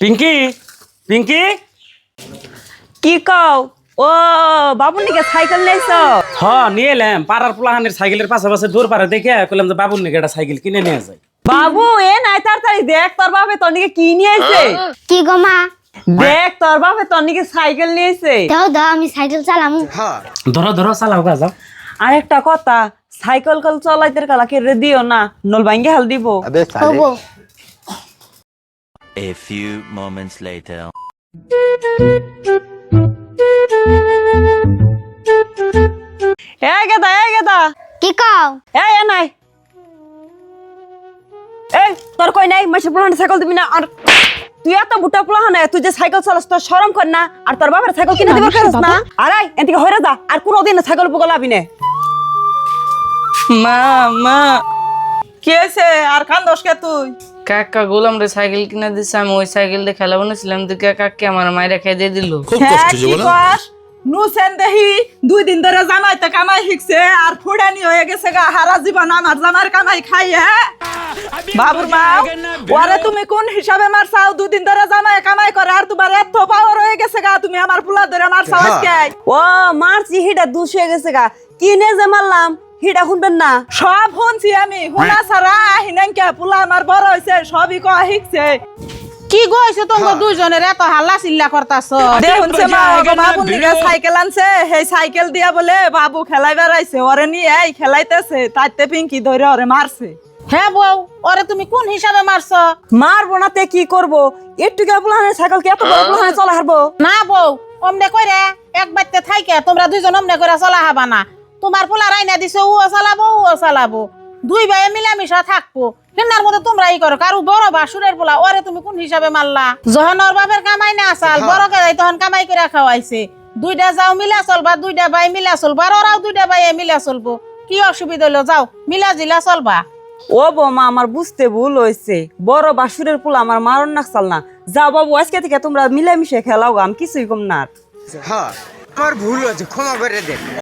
পিঙ্কি? পিঙ্কি? কি কও? ও বাবুর নিকে সাইকেল নিয়েছ? হ নিয়ে এলাম। পাড়ার পোলাহানের সাইকেলের পাশাপাশি দূর পাড়ে দেখে কইলাম যে বাবুর নিকে একটা সাইকেল কিনে নিয়ে যায় বাবু এ নাই তাড়াতাড়ি দেখ তোর বাপে তোর নিকে কি নিয়েছে কি গো মা? দেখ তোর বাপে তোর নিকে সাইকেল নিয়েছে দাও দাও আমি সাইকেল চালামু। ধরো ধরো চালাও গা যাও আরেকটা কথা সাইকেল কল চলাইতে কালা কে রে দিও না? নল ভাঙ্গে হাল দিব। A few moments later. এ গেদা এ গেদা কি কও? এই এ নাই। এই তোর কই নাই মাসে পুরানো সাইকেল দিবি না? আর তুই এত বুটা পুলাহ না তুই যে সাইকেল চালাস তোর শরম কর না? আর তোর বাবার সাইকেল কিনে দিবার কারস না? আরে এদিকে হইরা যা আর কোনোদিন সাইকেল বগলাবি না? মা মা। কি হয়েছে? আর কান্দস কে তুই? কাকা গোলাম রে সাইকেল কিনে দিছে আমি ওই সাইকেল দিয়ে খেলা বানাইছিলাম দিকে কাকি আমার মায়েরা খেয়ে দিয়ে দিল? হ্যাঁ কি কস? নুসেন দেহি দুই দিন ধরে জামাইতে কামাই শিখছে আর ফুড়ানি হয়ে গেছে গা হারা জীবন আমার জামার কামাই খাই হ্যাঁ? বাবুর মা ওরে তুমি কোন হিসাবে মারছাও? দুদিন ধরে জামাই কামাই করে আর তোমার এত পাওয়ার হয়ে গেছে গা তুমি আমার পুলা ধরে মারছাও আজকে? ও মারছি হিডা দুষ হয়ে গেছে গা। কিনে যে মারলাম হিডা শুনবেন না। সব শুনছি আমি। শুনা হিনাঙ্কে পুলা আমার বড় হয়েছে সবই কয়া শিখছে। কি গইছে তোমরা দুইজনের? এত হাল্লা চিল্লা করতাছ। দেখুনছে মা বাবু নিকে সাইকেল আনছে সেই সাইকেল দিয়া বলে বাবু খেলাই বেড়াইছে ওরে নিয়ে এই খেলাইতেছে তাইতে পিঙ্কি ধরে ওরে মারছে। হ্যাঁ বউ ওরে তুমি কোন হিসাবে মারছ? মারবো না তে কি করব? একটু সাইকেল কি এত বড় পুলাহানে চলা হারবো? না বউ অমনে কইরে এক বাড়িতে থাইকে তোমরা দুইজন অমনে করে চলা হাবা না। তোমার পোলা রাইনা দিছে ও চালাবো ও চালাবো। দুই ভাই মিলামিশা থাকব। কেনার মধ্যে তোমরা ই করো কারু বড় বাসুরের পোলা ওরে তুমি কোন হিসাবে মারলা যখন ওর বাপের কামাই না আসাল বড় কে তখন কামাই করে খাওয়াইছে। দুইটা যাও মিলা চলবা দুইটা ভাই মিলা চলবা আর ওরাও দুইটা ভাই মিলা চলবো। কি অসুবিধা হলো যাও মিলা জিলা চলবা। ও বৌমা আমার বুঝতে ভুল হয়েছে বড় বাসুরের পোলা আমার মারণ না চাল না। যাও বাবু আজকে থেকে তোমরা মিলেমিশে খেলাও আমি কিছুই কম না। হ্যাঁ আমার ভুল হয়েছে ক্ষমা করে দেন।